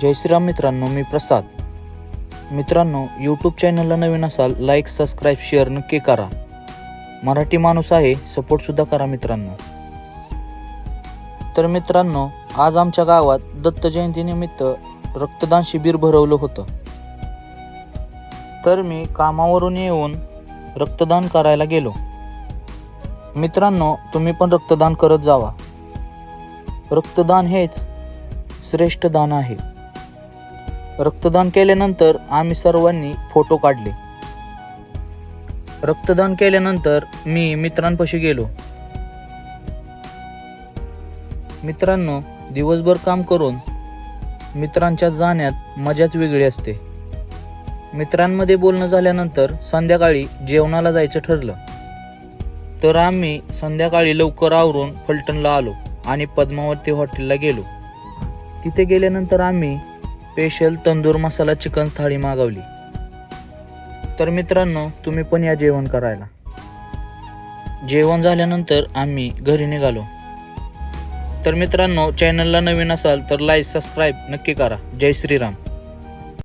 जय श्रीराम मित्रांनो मी प्रसाद. मित्रांनो यूट्यूब चॅनलला नवीन असाल लाईक सबस्क्राईब शेअर नक्की करा. मराठी माणूस आहे सपोर्टसुद्धा करा मित्रांनो. तर मित्रांनो आज आमच्या गावात दत्त जयंतीनिमित्त रक्तदान शिबिर भरवलं होतं. तर मी कामावरून येऊन रक्तदान करायला गेलो. मित्रांनो तुम्ही पण रक्तदान करत जावा. रक्तदान हेच श्रेष्ठ दान आहे. रक्तदान केल्यानंतर आम्ही सर्वांनी फोटो काढले. रक्तदान केल्यानंतर मी मित्रांपाशी गेलो. मित्रांनो दिवसभर काम करून मित्रांच्या जाण्यात मजाच वेगळी असते. मित्रांमध्ये बोलणं झाल्यानंतर संध्याकाळी जेवणाला जायचं ठरलं. तर आम्ही संध्याकाळी लवकर आवरून फलटणला आलो आणि पद्मावती हॉटेलला गेलो. तिथे गेल्यानंतर आम्ही स्पेशल तंदूर मसाला चिकन थाळी मागवली. तर मित्रांनो तुम्ही पण या जेवण करायला. जेवण झाल्यानंतर आम्ही घरी निघालो. तर मित्रांनो चॅनलला नवीन असाल तर लाईक सबस्क्राईब नक्की करा. जय श्रीराम.